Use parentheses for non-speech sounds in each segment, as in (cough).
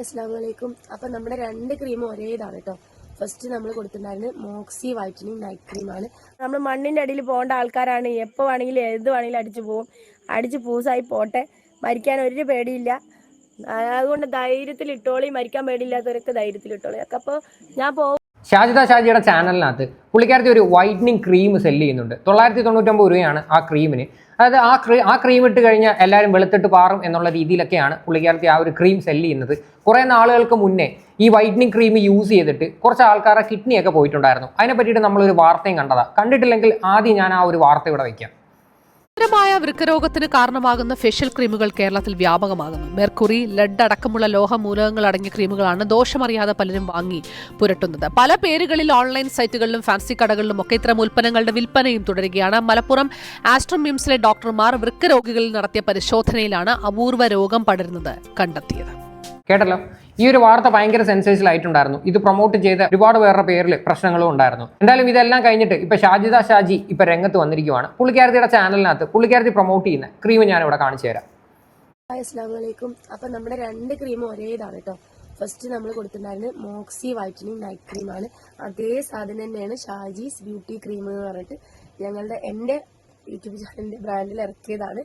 Hi അസ്സാം വലൈക്കും അപ്പൊ നമ്മുടെ രണ്ട് ക്രീമും ഒരേ ഇതാണ് കേട്ടോ ഫസ്റ്റ് നമ്മൾ കൊടുത്തിട്ടുണ്ടായിരുന്നത് മോക്സി വൈറ്റനിങ് നൈറ്റ് ക്രീമാണ് നമ്മൾ മണ്ണിന്റെ അടിയിൽ പോകേണ്ട ആൾക്കാരാണ്. എപ്പോ വേണമെങ്കിലും ഏത് വേണമെങ്കിലും അടിച്ചു പോകും അടിച്ച് പൂസായി പോട്ടെ. മരിക്കാൻ ഒരു പേടിയില്ല. അതുകൊണ്ട് ധൈര്യത്തിൽ ഇട്ടോളി മരിക്കാൻ പേടിയില്ലാത്തവരൊക്കെ ധൈര്യത്തിൽ ഇട്ടോളി ഒക്കെ അപ്പോൾ ഞാൻ പോകും ഷാജിദ ഷാജിയുടെ ചാനലിനകത്ത് പുള്ളിക്കാരത്തി ഒരു വൈറ്റനിങ് ക്രീം സെല്ല് ചെയ്യുന്നുണ്ട്. തൊള്ളായിരത്തി തൊണ്ണൂറ്റൊമ്പത് രൂപയാണ് ആ ക്രീമിന് അതായത് ആ ക്രീ ആ ക്രീം ഇട്ട് കഴിഞ്ഞാൽ എല്ലാവരും വെളുത്തിട്ട് പാറും എന്നുള്ള രീതിയിലൊക്കെയാണ് പുള്ളിക്കാരത്തി ആ ഒരു ക്രീം സെല്ല് ചെയ്യുന്നത്. കുറേ നാളുകൾക്ക് മുന്നേ ഈ വൈറ്റനിങ് ക്രീം യൂസ് ചെയ്തിട്ട് കുറച്ച് ആൾക്കാരുടെ കിഡ്നിയൊക്കെ പോയിട്ടുണ്ടായിരുന്നു. അതിനെ പറ്റിയിട്ട് നമ്മളൊരു വാർത്തയും കണ്ടതാണ് കണ്ടിട്ടില്ലെങ്കിൽ ആദ്യം ഞാൻ ആ ഒരു വാർത്ത ഇവിടെ വയ്ക്കാം ഗുരുതരമായ വൃക്കരോഗത്തിന് കാരണമാകുന്ന ഫേഷ്യൽ ക്രീമുകൾ കേരളത്തിൽ വ്യാപകമാകുന്നു. മെർക്കുറി ലഡ് അടക്കമുള്ള ലോഹമൂലകങ്ങൾ അടങ്ങിയ ക്രീമുകളാണ് ദോഷമറിയാതെ പലരും വാങ്ങി പുരട്ടുന്നത്. പല പേരുകളിൽ ഓൺലൈൻ സൈറ്റുകളിലും ഫാൻസി കടകളിലും ഒക്കെ ഇത്തരം ഉൽപ്പന്നങ്ങളുടെ വിൽപ്പനയും തുടരുകയാണ്. മലപ്പുറം ആസ്ട്രോമിംസിലെ ഡോക്ടർമാർ വൃക്കരോഗികളിൽ നടത്തിയ പരിശോധനയിലാണ് അപൂർവ രോഗം പടരുന്നത് കണ്ടെത്തിയത്. കേട്ടല്ലോ? ഈ ഒരു വാർത്ത ഭയങ്കര സെൻസേഷൽ ആയിട്ടുണ്ടായിരുന്നു. ഇത് പ്രൊമോട്ട് ചെയ്ത ഒരുപാട് പേരുടെ പേരിൽ പ്രശ്നങ്ങളും ഉണ്ടായിരുന്നു. എന്തായാലും ഇതെല്ലാം കഴിഞ്ഞിട്ട് ഇപ്പൊ ഷാജിദ ഷാജി ഇപ്പൊ രംഗത്ത് വന്നിരിക്കുവാണ്. പുള്ളിക്കാരത്തിയുടെ ചാനലിനകത്ത് പുള്ളിക്കാരത്തി പ്രൊമോട്ട് ചെയ്യുന്ന ക്രീം ഞാൻ ഇവിടെ കാണിച്ചു തരാം. വലൈക്കും അപ്പൊ നമ്മുടെ രണ്ട് ക്രീമും ഒരേ ഇതാണ് കേട്ടോ ഫസ്റ്റ് നമ്മൾ കൊടുത്തിട്ടുണ്ടായിരുന്നത് മോക്സി വൈറ്റനിങ് നൈറ്റ് ക്രീമാണ് അതേ സാധനം തന്നെയാണ് ഷാജീസ് ബ്യൂട്ടി ക്രീം എന്ന് പറഞ്ഞിട്ട് ഞങ്ങളുടെ എന്റെ യൂട്യൂബ് ചാനലിന്റെ ബ്രാൻഡിൽ ഇറക്കിയതാണ്.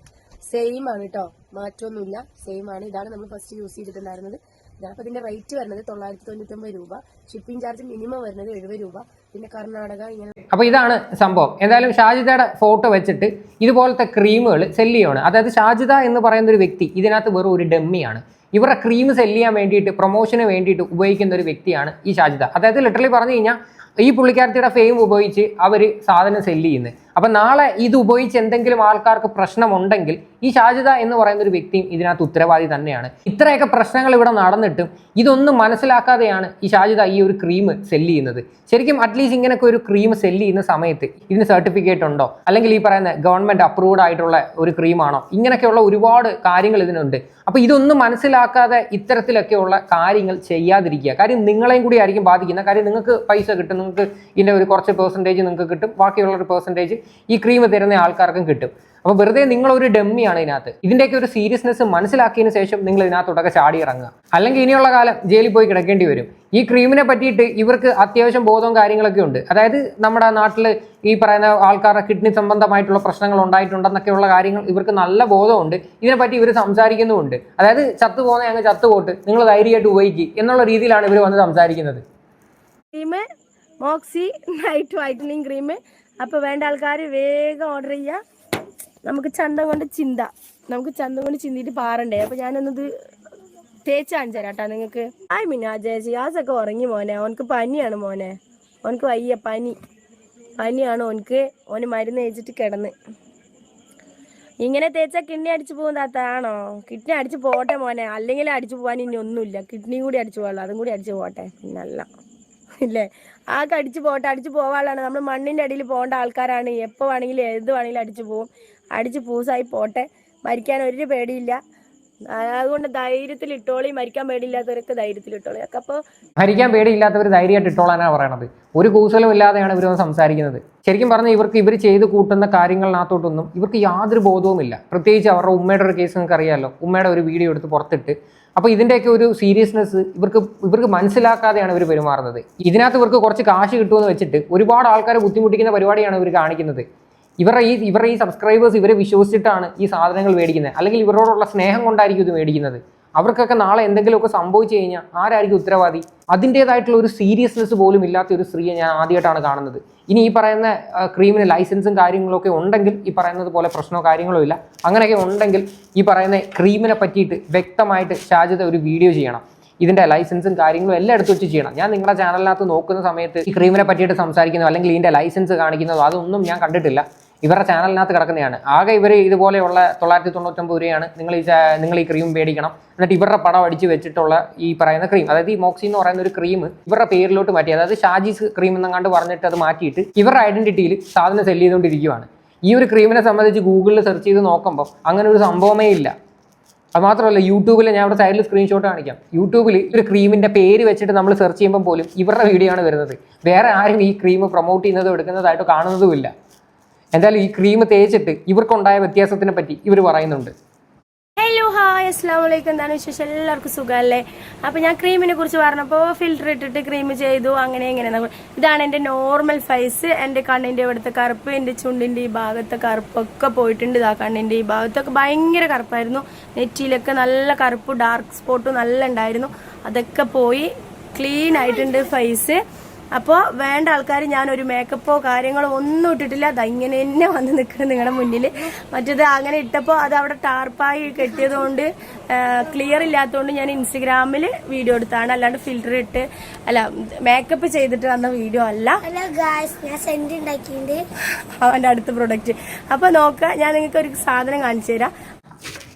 സെയിം ആണ് കേട്ടോ മാറ്റമൊന്നുമില്ല. സെയിം ആണ് ഇതാണ് നമ്മൾ ഫസ്റ്റ് യൂസ് ചെയ്തിട്ടുണ്ടായിരുന്നത്. ഇതാണ് ഇതിന്റെ റേറ്റ് വരുന്നത് തൊള്ളായിരത്തി തൊണ്ണൂറ്റൊമ്പത് രൂപ. ഷിപ്പിംഗ് ചാർജ് മിനിമം വരുന്നത് എഴുപത് രൂപ. പിന്നെ കർണാടക ഇങ്ങനെ അപ്പൊ ഇതാണ് സംഭവം. എന്തായാലും ഷാജിദയുടെ ഫോട്ടോ വെച്ചിട്ട് ഇതുപോലത്തെ ക്രീമുകൾ സെല്ല് അതായത് ഷാജിദ എന്ന് പറയുന്ന ഒരു വ്യക്തി ഇതിനകത്ത് വെറും ഒരു ഡമ്മിയാണ് ഇവരുടെ ക്രീം സെല്ല് ചെയ്യാൻ വേണ്ടിയിട്ട് പ്രൊമോഷന് വേണ്ടിയിട്ട് ഉപയോഗിക്കുന്ന ഒരു വ്യക്തിയാണ് ഈ ഷാജിദ. അതായത് ലിറ്ററലി പറഞ്ഞു കഴിഞ്ഞാൽ ഈ പുള്ളിക്കാരത്തിയുടെ ഫെയിം ഉപയോഗിച്ച് അവർ സാധനം സെല്ല് ചെയ്യുന്നത്. അപ്പം നാളെ ഇത് ഉപയോഗിച്ച് എന്തെങ്കിലും ആൾക്കാർക്ക് പ്രശ്നമുണ്ടെങ്കിൽ ഈ ഷാജിദ എന്ന് പറയുന്ന ഒരു വ്യക്തിയും ഇതിനകത്ത് ഉത്തരവാദി തന്നെയാണ്. ഇത്രയൊക്കെ പ്രശ്നങ്ങൾ ഇവിടെ നടന്നിട്ടും ഇതൊന്നും മനസ്സിലാക്കാതെയാണ് ഈ ഷാജിദ ഈ ഒരു ക്രീം സെല്ല് ചെയ്യുന്നത്. ശരിക്കും അറ്റ്ലീസ്റ്റ് ഇങ്ങനെയൊക്കെ ഒരു ക്രീം സെല്ല് ചെയ്യുന്ന സമയത്ത് ഇതിന് സർട്ടിഫിക്കറ്റ് ഉണ്ടോ? അല്ലെങ്കിൽ ഈ പറയുന്ന ഗവൺമെന്റ് അപ്രൂവ്ഡ് ആയിട്ടുള്ള ഒരു ക്രീമാണോ ഇങ്ങനെയൊക്കെയുള്ള ഒരുപാട് കാര്യങ്ങൾ ഇതിനുണ്ട്. അപ്പോൾ ഇതൊന്നും മനസ്സിലാക്കാതെ ഇത്തരത്തിലൊക്കെയുള്ള കാര്യങ്ങൾ ചെയ്യാതിരിക്കുക. കാര്യം നിങ്ങളെയും കൂടി ആയിരിക്കും ബാധിക്കുന്ന കാര്യം നിങ്ങൾക്ക് പൈസ കിട്ടും. നിങ്ങൾക്ക് ഇതിന്റെ ഒരു കുറച്ച് പെർസെന്റേജ് നിങ്ങൾക്ക് കിട്ടും. ബാക്കിയുള്ള ഒരു പെർസെന്റേജ് ഈ ക്രീം തരുന്ന ആൾക്കാർക്കും കിട്ടും. അപ്പോൾ വെറുതെ നിങ്ങൾ ഒരു ഡമ്മിയാണ് ഇതിനകത്ത്. ഇതിന്റെയൊക്കെ ഒരു സീരിയസ്നെസ് മനസ്സിലാക്കിയതിന് ശേഷം നിങ്ങൾ ഇതിനകത്തോട്ടൊക്കെ ചാടി ഇറങ്ങുക. അല്ലെങ്കിൽ ഇനിയുള്ള കാലം ജയിലിൽ പോയി കിടക്കേണ്ടി വരും. ഈ ക്രീമിനെ പറ്റിയിട്ട് ഇവർക്ക് അത്യാവശ്യം ബോധവും കാര്യങ്ങളൊക്കെ ഉണ്ട്. അതായത് നമ്മുടെ നാട്ടിൽ ഈ പറയുന്ന ആൾക്കാരുടെ കിഡ്നി സംബന്ധമായിട്ടുള്ള പ്രശ്നങ്ങൾ ഉണ്ടായിട്ടുണ്ടെന്നൊക്കെയുള്ള കാര്യങ്ങൾ ഇവർക്ക് നല്ല ബോധമുണ്ട് ഇതിനെപ്പറ്റി ഇവർ സംസാരിക്കുന്നുമുണ്ട്. അതായത് ചത്തു പോകുന്ന ഞങ്ങൾ ചത്തുപോട്ട് നിങ്ങൾ ധൈര്യമായിട്ട് ഉപയോഗിക്കുക എന്നുള്ള രീതിയിലാണ് ഇവർ വന്ന് സംസാരിക്കുന്നത്. ക്രീം മോക്സി നൈറ്റ് വൈറ്റനിങ് ക്രീം അപ്പോൾ വേണ്ട ആൾക്കാർ വേഗം ഓർഡർ ചെയ്യുക നമുക്ക് ചന്തം കൊണ്ട് ചിന്ത. നമുക്ക് ചന്തം കൊണ്ട് ചിന്തിയിട്ട് പാറണ്ടേ. അപ്പോൾ ഞാനൊന്നത് തേച്ച് കാണിച്ചു തരാം കേട്ടോ നിങ്ങൾക്ക്. ആയ് മിനാ ചേച്ചി. യാസൊക്കെ ഉറങ്ങി മോനെ. ഓനക്ക് പനിയാണ് മോനെ. ഓനക്ക് വയ്യ പനി. പനിയാണ് ഓനക്ക് ഓന് മരുന്ന് കഴിച്ചിട്ട് കിടന്ന്. ഇങ്ങനെ തേച്ചാൽ കിഡ്നി അടിച്ചു പോകും താത്താണോ കിഡ്നി അടിച്ചു പോട്ടെ മോനെ. അല്ലെങ്കിൽ അടിച്ചു പോകാൻ ഇനി ഒന്നുമില്ല. കിഡ്നി കൂടി അടിച്ചു പോകാനുള്ളൂ. അതും കൂടി അടിച്ചു പോട്ടെ. പിന്നല്ല. ഇല്ലേ? ആ അടിച്ചു പോട്ടെ അടിച്ചു പോവാളാണ് നമ്മൾ മണ്ണിന്റെ അടിയിൽ പോകേണ്ട ആൾക്കാരാണ്. എപ്പോ വേണമെങ്കിലും ഏത് വേണമെങ്കിലും അടിച്ചു പോവും. അടിച്ച് പൂസായി പോട്ടെ. മരിക്കാൻ ഒരു പേടിയില്ല. അതുകൊണ്ട് ധൈര്യത്തിൽ ഇട്ടോളി. മരിക്കാൻ പേടിയില്ലാത്തവർക്ക് ധൈര്യത്തിൽ ഇട്ടോളി. ഒക്കെ അപ്പോൾ മരിക്കാൻ പേടിയില്ലാത്തവർ ധൈര്യമായിട്ട് ഇട്ടോളാനാണ് പറയണത്. ഒരു കൂസലും ഇല്ലാതെയാണ് ഇവർ സംസാരിക്കുന്നത്. ശരിക്കും പറഞ്ഞാൽ ഇവർക്ക് ഇവർ ചെയ്ത് കൂട്ടുന്ന കാര്യങ്ങളിനകത്തോട്ടൊന്നും ഇവർക്ക് യാതൊരു ബോധവുമില്ല. പ്രത്യേകിച്ച് അവരുടെ ഉമ്മയുടെ ഒരു കേസ് നിങ്ങൾക്ക് അറിയാമല്ലോ ഉമ്മയുടെ ഒരു വീഡിയോ എടുത്ത് പുറത്തിട്ട് അപ്പോൾ ഇതിന്റെയൊക്കെ ഒരു സീരിയസ്നെസ് ഇവർക്ക് ഇവർക്ക് മനസ്സിലാക്കാതെയാണ് ഇവർ പെരുമാറുന്നത്. ഇതിനകത്ത് ഇവർക്ക് കുറച്ച് കാശ് കിട്ടുമെന്ന് വെച്ചിട്ട് ഒരുപാട് ആൾക്കാരെ ബുദ്ധിമുട്ടിക്കുന്ന പരിപാടിയാണ് ഇവർ കാണിക്കുന്നത്. ഇവരുടെ ഈ ഇവരുടെ ഈ സബ്സ്ക്രൈബേഴ്സ് ഇവരെ വിശ്വസിച്ചിട്ടാണ് ഈ സാധനങ്ങൾ മേടിക്കുന്നത്. അല്ലെങ്കിൽ ഇവരോടുള്ള സ്നേഹം കൊണ്ടായിരിക്കും ഇത് മേടിക്കുന്നത്. അവർക്കൊക്കെ നാളെ എന്തെങ്കിലുമൊക്കെ സംഭവിച്ചു കഴിഞ്ഞാൽ ആരായിരിക്കും ഉത്തരവാദി? അതിന്റേതായിട്ടുള്ള ഒരു സീരിയസ്നെസ് പോലും ഇല്ലാത്ത ഒരു സ്ത്രീയെ ഞാൻ ആദ്യമായിട്ടാണ് കാണുന്നത്. ഇനി ഈ പറയുന്ന ക്രീമിന് ലൈസൻസും കാര്യങ്ങളൊക്കെ ഉണ്ടെങ്കിൽ ഈ പറയുന്നത് പോലെ പ്രശ്നമോ കാര്യങ്ങളോ ഇല്ല. അങ്ങനെയൊക്കെ ഉണ്ടെങ്കിൽ ഈ പറയുന്ന ക്രീമിനെ പറ്റിയിട്ട് വ്യക്തമായിട്ട് ഷാജിത ഒരു വീഡിയോ ചെയ്യണം. ഇതിന്റെ ലൈസൻസും കാര്യങ്ങളും എല്ലാം എടുത്തു വെച്ച് ചെയ്യണം. ഞാൻ നിങ്ങളുടെ ചാനലിനകത്ത് നോക്കുന്ന സമയത്ത് ഈ ക്രീമിനെ പറ്റിയിട്ട് സംസാരിക്കുന്നതോ അല്ലെങ്കിൽ ഇതിന്റെ ലൈസൻസ് കാണിക്കുന്നതോ അതൊന്നും ഞാൻ കണ്ടിട്ടില്ല. ഇവരുടെ ചാനലിനകത്ത് കിടക്കുന്നതാണ്. ആകെ ഇവർ ഇതുപോലെയുള്ള തൊള്ളായിരത്തി തൊണ്ണൂറ്റൊമ്പത് രൂപയാണ് നിങ്ങൾ ഈ നിങ്ങൾ ഈ ക്രീം മേടിക്കണം. എന്നിട്ട് ഇവരുടെ പടം അടിച്ച് വെച്ചിട്ടുള്ള ഈ പറയുന്ന ക്രീം അതായത് ഈ മോക്സി എന്ന് പറയുന്ന ഒരു ക്രീം ഇവരുടെ പേരിലോട്ട് മാറ്റി. അതായത് ഷാജീസ് ക്രീം എന്നങ്ങാണ്ട് പറഞ്ഞിട്ട് അത് മാറ്റിയിട്ട് ഇവരുടെ ഐഡന്റിറ്റിയിൽ സാധനം സെൽ ചെയ്തുകൊണ്ടിരിക്കുകയാണ് ഈ ഒരു ക്രീമിനെ സംബന്ധിച്ച് ഗൂഗിളിൽ സെർച്ച് ചെയ്ത് നോക്കുമ്പോൾ അങ്ങനെ ഒരു സംഭവമേ ഇല്ല. അത് മാത്രമല്ല യൂട്യൂബിൽ ഞാൻ ഇവിടെ സൈഡിൽ സ്ക്രീൻഷോട്ട് കാണിക്കാം. യൂട്യൂബിൽ ഒരു ക്രീമിന്റെ പേര് വെച്ചിട്ട് നമ്മൾ സെർച്ച് ചെയ്യുമ്പോൾ പോലും ഇവരുടെ വീഡിയോ ആണ് വരുന്നത്. വേറെ ആരും ഈ ക്രീം പ്രൊമോട്ട് ചെയ്യുന്നതോ എടുക്കുന്നതായിട്ടോ കാണുന്നതുമില്ല. എന്തായാലും ഈ ക്രീം തേച്ചിട്ട് ഇവർക്കുണ്ടായ വ്യത്യാസത്തിനെ പറ്റി ഇവർ പറയുന്നുണ്ട്. ഹലോ ഹായ് അസ്സാം വലൈക്കും എന്താണ് വിശേഷം? എല്ലാവർക്കും സുഖമല്ലേ? അപ്പോൾ ഞാൻ ക്രീമിനെ കുറിച്ച് പറഞ്ഞപ്പോൾ ഫിൽറ്റർ ഇട്ടിട്ട് ക്രീം ചെയ്തു. അങ്ങനെ ഇങ്ങനെ. ഇതാണ് എന്റെ നോർമൽ ഫേസ് എന്റെ കണ്ണിന്റെ ഇവിടുത്തെ കറുപ്പ് എന്റെ ചുണ്ടിന്റെ ഈ ഭാഗത്തെ കറുപ്പൊക്കെ പോയിട്ടുണ്ട്. ഇതാ കണ്ണിന്റെ ഈ ഭാഗത്തൊക്കെ ഭയങ്കര കറുപ്പായിരുന്നു. നെറ്റിയിലൊക്കെ നല്ല കറുപ്പ് ഡാർക്ക് സ്പോട്ട് നല്ല ഉണ്ടായിരുന്നു. അതൊക്കെ പോയി ക്ലീൻ ആയിട്ടുണ്ട് ഫേസ് അപ്പോൾ വേണ്ട ആൾക്കാർ ഞാൻ ഒരു മേക്കപ്പോ കാര്യങ്ങളോ ഒന്നും ഇട്ടിട്ടില്ല. അത് ഇങ്ങനെ തന്നെ വന്ന് നിൽക്കുന്നത് നിങ്ങളുടെ മുന്നിൽ മറ്റേത് അങ്ങനെ ഇട്ടപ്പോൾ അത് അവിടെ ടാർപ്പായി കെട്ടിയതുകൊണ്ട് ക്ലിയർ ഇല്ലാത്തതുകൊണ്ട് ഞാൻ ഇൻസ്റ്റഗ്രാമിൽ വീഡിയോ എടുത്താണ്. അല്ലാണ്ട് ഫിൽറ്റർ ഇട്ട് അല്ല മേക്കപ്പ് ചെയ്തിട്ട് വന്ന വീഡിയോ അല്ല. അവന്റെ അടുത്ത പ്രൊഡക്റ്റ് അപ്പോൾ നോക്കുക ഞാൻ നിങ്ങൾക്ക് ഒരു സാധനം കാണിച്ചു തരാം.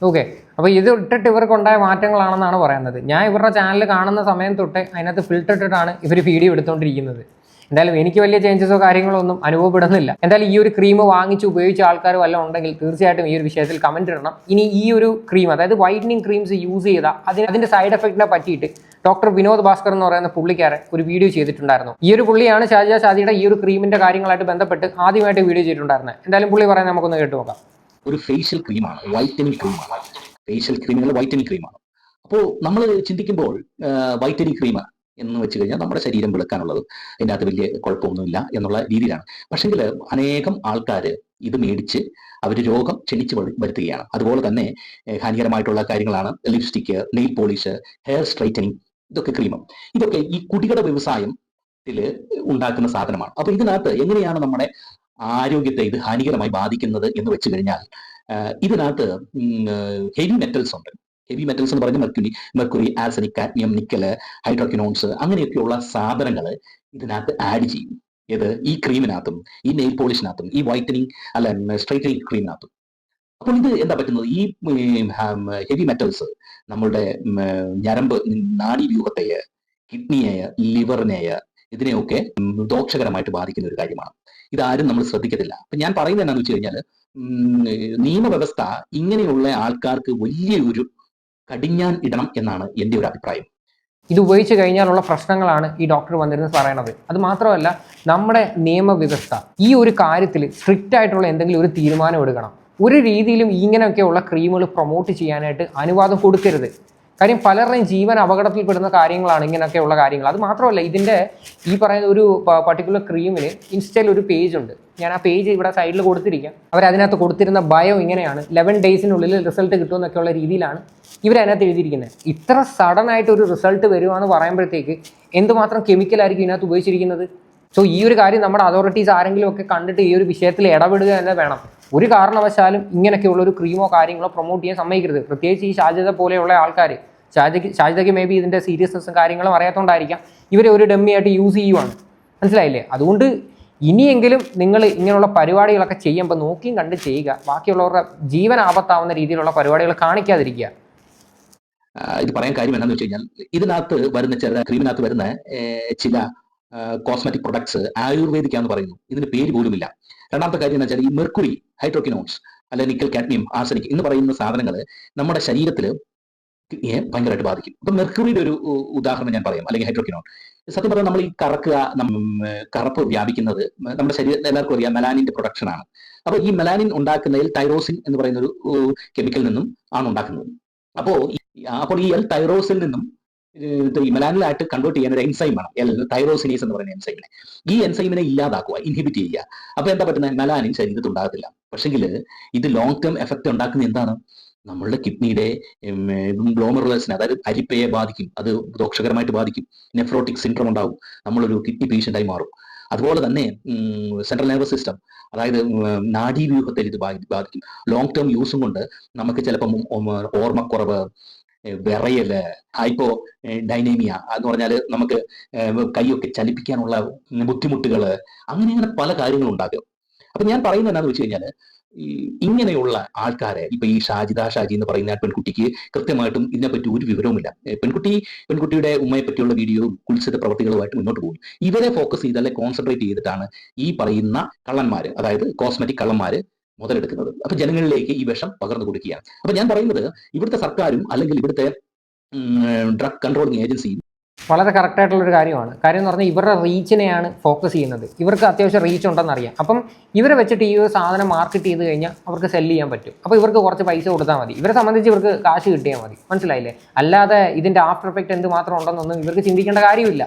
ഓക്കെ. അപ്പോൾ ഇത് ഇട്ടിട്ട് ഇവർക്ക് ഉണ്ടായ മാറ്റങ്ങളാണെന്നാണ് പറയുന്നത്. ഞാൻ ഇവരുടെ ചാനൽ കാണുന്ന സമയം തൊട്ട് അതിനകത്ത് ഫിൽറ്റർ ഇട്ടിട്ടാണ് ഇവർ വീഡിയോ എടുത്തുകൊണ്ടിരിക്കുന്നത് എന്തായാലും എനിക്ക് വലിയ ചേഞ്ചസോ കാര്യങ്ങളോ ഒന്നും അനുഭവപ്പെടുന്നില്ല. എന്തായാലും ഈ ഒരു ക്രീം വാങ്ങിച്ച് ഉപയോഗിച്ച ആൾക്കാർ വല്ല ഉണ്ടെങ്കിൽ തീർച്ചയായിട്ടും ഈ ഒരു വിഷയത്തിൽ കമന്റ് ഇടണം. ഇനി ഈ ഒരു ക്രീം അതായത് വൈറ്റനിങ് ക്രീംസ് യൂസ് ചെയ്ത അതിന് അതിന്റെ സൈഡ് എഫക്റ്റിനെ പറ്റിയിട്ട് ഡോക്ടർ വിനോദ് ഭാസ്കർ എന്ന് പറയുന്ന പുള്ളിക്കാരൻ ഒരു വീഡിയോ ചെയ്തിട്ടുണ്ടായിരുന്നു. ഈ ഒരു പുള്ളിയാണ് ഷാജ ഷാജിയുടെ ഈ ഒരു ക്രീമിന്റെ കാര്യങ്ങളായിട്ട് ബന്ധപ്പെട്ട് ആദ്യമായിട്ട് വീഡിയോ ചെയ്തിട്ടുണ്ടായിരുന്നത്. എന്തായാലും പുള്ളി പറയുന്നത് നമുക്കൊന്ന് കേട്ട് നോക്കാം. ഒരു ഫേഷ്യൽ ക്രീമാണ് വൈറ്റനിങ് ക്രീമാണ് ഫേഷ്യൽ ക്രീമുകൾ വൈറ്റനിങ് ക്രീമാണ് അപ്പോൾ നമ്മൾ ചിന്തിക്കുമ്പോൾ വൈറ്റനിങ് ക്രീം എന്ന് വെച്ച് കഴിഞ്ഞാൽ നമ്മുടെ ശരീരം വെളുക്കാനുള്ളത്. അതിന്റെ അകത്ത് വലിയ കുഴപ്പമൊന്നുമില്ല എന്നുള്ള രീതിയിലാണ്. പക്ഷെങ്കിൽ അനേകം ആൾക്കാർ ഇത് മേടിച്ച് അവർ രോഗം ക്ഷണിച്ച് വരു- വരുത്തുകയാണ്. അതുപോലെ തന്നെ ഹാനികരമായിട്ടുള്ള കാര്യങ്ങളാണ്. Lipstick nail polish hair straightening ഇതൊക്കെ ക്രീമും ഇതൊക്കെ ഈ കുടികട വ്യവസായം ഉണ്ടാക്കുന്ന സാധനമാണ്. അപ്പൊ ഇതിനകത്ത് എങ്ങനെയാണ് നമ്മുടെ ആരോഗ്യത്തെ ഇത് ഹാനികരമായി ബാധിക്കുന്നത് എന്ന് വെച്ച് കഴിഞ്ഞാൽ ഇതിനകത്ത് ഹെവി മെറ്റൽസ് ഉണ്ട്. ഹെവി മെറ്റൽസ് എന്ന് പറഞ്ഞ mercury mercury arsenic cadmium nickel hydroquinones അങ്ങനെയൊക്കെയുള്ള സാധനങ്ങൾ ഇതിനകത്ത് ആഡ് ചെയ്യും. ഏത്? ഈ ക്രീമിനകത്തും ഈ നെയിൽ പോളിഷിനകത്തും ഈ വൈറ്റനിങ് അല്ല സ്ട്രൈറ്റനിങ് ക്രീമിനകത്തും അപ്പോൾ ഇത് എന്താ പറ്റുന്നത്? ഈ ഹെവി മെറ്റൽസ് നമ്മളുടെ ഞരമ്പ് നാഡീവ്യൂഹത്തെയ കിഡ്നിയെ ലിവറിനെ ഇതിനെയൊക്കെ ദോഷകരമായിട്ട് ബാധിക്കുന്ന ഒരു കാര്യമാണ്. ഇതാരും നമ്മൾ ശ്രദ്ധിക്കത്തില്ല. അപ്പൊ ഞാൻ പറയുന്നത് എന്താണെന്ന് വെച്ച് കഴിഞ്ഞാൽ നിയമവ്യവസ്ഥ ഇങ്ങനെയുള്ള ആൾക്കാർക്ക് വലിയൊരു കടിഞ്ഞാൻ ഇടണം എന്നാണ് എന്റെ ഒരു അഭിപ്രായം. ഇത് ഉപയോഗിച്ച് കഴിഞ്ഞാലുള്ള പ്രശ്നങ്ങളാണ് ഈ ഡോക്ടർ വന്നിരുന്നത് പറയണത്. അത് മാത്രമല്ല നമ്മുടെ നിയമവ്യവസ്ഥ ഈ ഒരു കാര്യത്തിൽ സ്ട്രിക്റ്റ് ആയിട്ടുള്ള എന്തെങ്കിലും ഒരു തീരുമാനം എടുക്കണം. ഒരു രീതിയിലും ഇങ്ങനെയൊക്കെയുള്ള ക്രീമുകൾ പ്രൊമോട്ട് ചെയ്യാനായിട്ട് അനുവാദം കൊടുക്കരുത്. കാര്യം പലരുടെയും ജീവൻ അപകടത്തിൽപ്പെടുന്ന കാര്യങ്ങളാണ് ഇങ്ങനെയൊക്കെയുള്ള കാര്യങ്ങൾ. അത് മാത്രമല്ല ഇതിന്റെ ഈ പറയുന്ന ഒരു പർട്ടിക്കുലർ ക്രീമിന് ഇൻസ്റ്റയിൽ ഒരു പേജ് ഉണ്ട്. ഞാൻ ആ പേജ് ഇവിടെ സൈഡിൽ കൊടുത്തിരിക്കാം. അവർ അതിനകത്ത് കൊടുത്തിരുന്ന ബയോ ഇങ്ങനെയാണ്. ലെവൻ ഡേയ്സിനുള്ളിൽ റിസൾട്ട് കിട്ടുമെന്നൊക്കെയുള്ള രീതിയിലാണ് ഇവർ അതിനകത്ത് എഴുതിയിരിക്കുന്നത്. ഇത്ര സഡൻ ആയിട്ട് ഒരു റിസൾട്ട് വരുവാന്ന് പറയുമ്പോഴത്തേക്ക് എന്തുമാത്രം കെമിക്കലായിരിക്കും ഇതിനകത്ത് ഉപയോഗിച്ചിരിക്കുന്നത്? സോ ഈ ഒരു കാര്യം നമ്മുടെ അതോറിറ്റീസ് ആരെങ്കിലും ഒക്കെ കണ്ടിട്ട് ഈ ഒരു വിഷയത്തിൽ ഇടപെടുക തന്നെ വേണം. ഒരു കാരണവശാലും ഇങ്ങനെയൊക്കെയുള്ള ഒരു ക്രീമോ കാര്യങ്ങളോ പ്രൊമോട്ട് ചെയ്യാൻ സമ്മതിക്കരുത്. പ്രത്യേകിച്ച് ഈ ഷാജിത പോലെയുള്ള ആൾക്കാർ ഷാജിക്ക് ഷാജിതയ്ക്ക് മേ ബി ഇതിന്റെ സീരിയസ്നെസ്സും കാര്യങ്ങളും അറിയാത്തതുകൊണ്ടായിരിക്കാം ഇവരെ ഒരു ഡമ്മി ആയിട്ട് യൂസ് ചെയ്യുവാണ്. മനസ്സിലായില്ലേ? അതുകൊണ്ട് ഇനിയെങ്കിലും നിങ്ങൾ ഇങ്ങനെയുള്ള പരിപാടികളൊക്കെ ചെയ്യുമ്പോൾ നോക്കിയും കണ്ട് ചെയ്യുക. ബാക്കിയുള്ളവരുടെ ജീവൻ ആപത്താവുന്ന രീതിയിലുള്ള പരിപാടികൾ കാണിക്കാതിരിക്കുക. ഇത് പറയാൻ കാര്യം എന്താണെന്ന് വെച്ച് കഴിഞ്ഞാൽ ഇതിനകത്ത് വരുന്ന ചില ക്രീമിനകത്ത് വരുന്ന ചില കോസ്മെറ്റിക് പ്രൊഡക്ട്സ് ആയുർവേദിക്കാന്ന് പറയുന്നു. ഇതിന് പേര് പോലുമില്ല. രണ്ടാമത്തെ കാര്യം എന്ന് വെച്ചാൽ ഈ മെർക്കുറി ഹൈഡ്രോക്കിനോൺസ് അല്ലെ നിക്കൽ കാഡ്മിയം ആർസനിക് എന്ന് പറയുന്ന സാധനങ്ങൾ നമ്മുടെ ശരീരത്തിൽ ഭയങ്കരമായിട്ട് ബാധിക്കും. അപ്പൊ മെർക്കുറിയുടെ ഒരു ഉദാഹരണം ഞാൻ പറയാം അല്ലെങ്കിൽ ഹൈഡ്രോക്കിനോൺ സത്യം പറഞ്ഞാൽ നമ്മൾ ഈ കറക്കുക കറപ്പ് വ്യാപിക്കുന്നത് നമ്മുടെ ശരീരത്തിൽ എല്ലാവർക്കും അറിയാം മെലാനിന്റെ പ്രൊഡക്ഷൻ ആണ്. അപ്പൊ ഈ മെലാനിൻ ഉണ്ടാക്കുന്നതിൽ തൈറോസിൻ എന്ന് പറയുന്ന ഒരു കെമിക്കൽ നിന്നും ആണ് ഉണ്ടാക്കുന്നത്. അപ്പോ അപ്പോൾ ഈ എൽ തൈറോസിൽ നിന്നും ഈ മെലാനിലായിട്ട് കൺവേർട്ട് ചെയ്യാൻ ഒരു എൻസൈം ആണ് തൈറോസിനീസ് എന്ന് പറയുന്ന എൻസൈമിനെ ഈ എൻസൈമിനെ ഇല്ലാതാക്കുക ഇൻഹിബിറ്റ് ചെയ്യുക. അപ്പൊ എന്താ പറ്റുന്നത്? മെലാനിൻ ശരീരത്തിൽ ഉണ്ടാകത്തില്ല പക്ഷെങ്കിൽ ഇത് ലോങ് ടേം എഫക്ട് ഉണ്ടാക്കുന്ന എന്താണ്? നമ്മളുടെ കിഡ്നിയുടെ ഗ്ലോമറുലസിനെ അതായത് അരിപ്പയെ ബാധിക്കും. അത് ദോഷകരമായിട്ട് ബാധിക്കും. നെഫ്രോട്ടിക് സിൻഡ്രം ഉണ്ടാവും. നമ്മളൊരു കിഡ്നി പേഷ്യന്റായി മാറും. അതുപോലെ തന്നെ സെൻട്രൽ നെർവസ് സിസ്റ്റം അതായത് നാഡീവ്യൂഹത്തെ ഇത് ബാധിക്കും. ലോങ് ടേം യൂസും കൊണ്ട് നമുക്ക് ചിലപ്പം ഓർമ്മക്കുറവ് ഏ, വിറയൽ ഹൈപ്പോ ഡൈനേമിയ എന്ന് പറഞ്ഞാൽ നമുക്ക് കൈയൊക്കെ ചലിപ്പിക്കാനുള്ള ബുദ്ധിമുട്ടുകൾ അങ്ങനെ അങ്ങനെ പല കാര്യങ്ങളും ഉണ്ടാകും. അപ്പൊ ഞാൻ പറയുന്നത് എന്താണെന്ന് വെച്ച് കഴിഞ്ഞാൽ ഇങ്ങനെയുള്ള ആൾക്കാരെ ഇപ്പൊ ഈ ഷാജിദ ഷാജി എന്ന് പറയുന്ന പെൺകുട്ടിക്ക് കൃത്യമായിട്ടും ഇതിനെപ്പറ്റി ഒരു വിവരവുമില്ല. പെൺകുട്ടി പെൺകുട്ടിയുടെ ഉമ്മയെ പറ്റിയുള്ള വീഡിയോയും കുൽസിത പ്രവർത്തികളുമായിട്ട് മുന്നോട്ട് പോകും. ഇവരെ ഫോക്കസ് ചെയ്ത് അല്ലെ കോൺസെൻട്രേറ്റ് ചെയ്തിട്ടാണ് ഈ പറയുന്ന കള്ളന്മാര് അതായത് കോസ്മെറ്റിക് കള്ളന്മാര് മുതലെടുക്കുന്നത്. അപ്പൊ ജനങ്ങളിലേക്ക് ഈ വിഷം പകർന്നു കൊടുക്കുകയാണ്. അപ്പൊ ഞാൻ പറയുന്നത് ഇവിടുത്തെ സർക്കാരും അല്ലെങ്കിൽ ഇവിടുത്തെ ഡ്രഗ് കൺട്രോളിംഗ് ഏജൻസിയും വളരെ കറക്റ്റ് ആയിട്ടുള്ള ഒരു കാര്യമാണ്. കാര്യം എന്ന് പറഞ്ഞാൽ ഇവരുടെ റീച്ചിനെയാണ് ഫോക്കസ് ചെയ്യുന്നത്. ഇവർക്ക് അത്യാവശ്യം റീച്ച് ഉണ്ടെന്ന് അറിയാം. അപ്പം ഇവരെ വെച്ചിട്ട് ഈ ഒരു സാധനം മാർക്കറ്റ് ചെയ്ത് കഴിഞ്ഞാൽ അവർക്ക് സെൽ ചെയ്യാൻ പറ്റും. അപ്പോൾ ഇവർക്ക് കുറച്ച് പൈസ കൊടുത്താൽ മതി. ഇവരെ സംബന്ധിച്ച് ഇവർക്ക് കാശ് കിട്ടിയാൽ മതി. മനസ്സിലായില്ലേ? അല്ലാതെ ഇതിന്റെ ആഫ്റ്റർ എഫക്റ്റ് എന്ത് മാത്രം ഉണ്ടെന്നൊന്നും ഇവർക്ക് ചിന്തിക്കേണ്ട കാര്യമില്ല.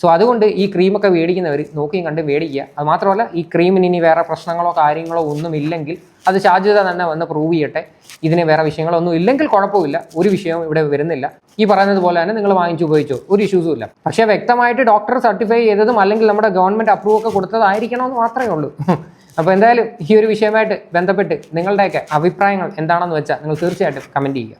സോ അതുകൊണ്ട് ഈ ക്രീമൊക്കെ മേടിക്കുന്നവർ നോക്കിയും കണ്ട് മേടിക്കുക അത് മാത്രമല്ല ഈ ക്രീമിന് ഇനി വേറെ പ്രശ്നങ്ങളോ കാര്യങ്ങളോ ഒന്നുമില്ലെങ്കിൽ അത് സാധ്യത തന്നെ വന്ന് പ്രൂവ് ചെയ്യട്ടെ. ഇതിന് വേറെ വിഷയങ്ങളൊന്നും ഇല്ലെങ്കിൽ കുഴപ്പമില്ല. ഒരു വിഷയവും ഇവിടെ വരുന്നില്ല. ഈ പറയുന്നത് പോലെ തന്നെ നിങ്ങൾ വാങ്ങിച്ചു ഉപയോഗിച്ചോ. ഒരു ഇഷ്യൂസും ഇല്ല. പക്ഷേ വ്യക്തമായിട്ട് ഡോക്ടർ സർട്ടിഫൈ ചെയ്തതും അല്ലെങ്കിൽ നമ്മുടെ ഗവൺമെന്റ് അപ്രൂവ് ഒക്കെ കൊടുത്തതായിരിക്കണമെന്ന് മാത്രമേ ഉള്ളൂ. (laughs) അപ്പോൾ എന്തായാലും ഈ ഒരു വിഷയമായിട്ട് ബന്ധപ്പെട്ട് നിങ്ങളുടെയൊക്കെ അഭിപ്രായങ്ങൾ എന്താണെന്ന് വെച്ചാൽ നിങ്ങൾ തീർച്ചയായിട്ടും കമന്റ് ചെയ്യുക.